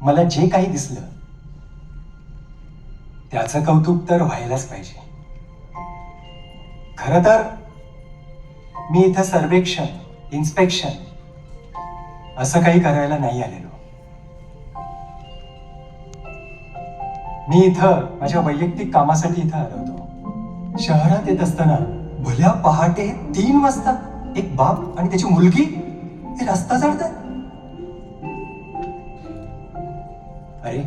मला जे काही दिसलं त्याचं कौतुक तर व्हायलाच पाहिजे. खर तर मी इथं सर्वेक्षण इन्स्पेक्शन असं काही करायला नाही आलेलो. मी इथं माझ्या वैयक्तिक कामासाठी इथं आलो होतो. शहरात येत असताना भल्या पहाटे तीन वाजता एक बाप आणि त्याची मुलगी हे रस्ता चढतात अरे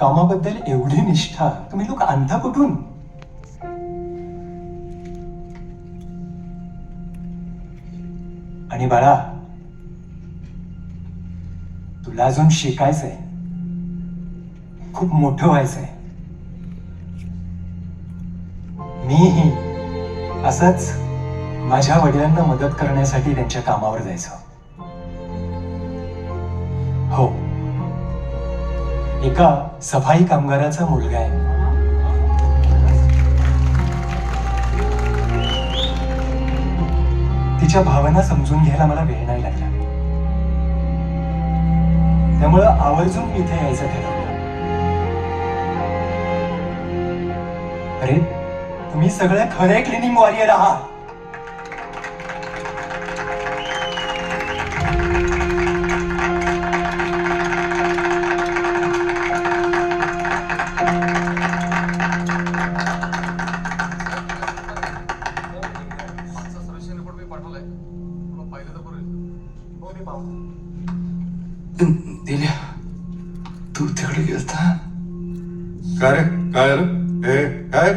कामाबद्दल एवढी निष्ठा. तुम्ही लोक आणता कुठून? आणि बाळा तुला अजून शिकायचंय. खूप मोठं व्हायचंय. मीही असंच माझ्या वडिलांना मदत करण्यासाठी त्यांच्या कामावर जायचं. हो. एका सफाई कामगाराचा मुलगा आहे. तिच्या भावना समजून घ्यायला मला वेळ नाही लागला. त्यामुळं आवर्जून इथे यायचं ठरवलं. अरे तुम्ही सगळे खरे क्लिनिंग वॉरियर आहात. दिल्या. तू तिकडे गेलता? काय रे? काय रे काय?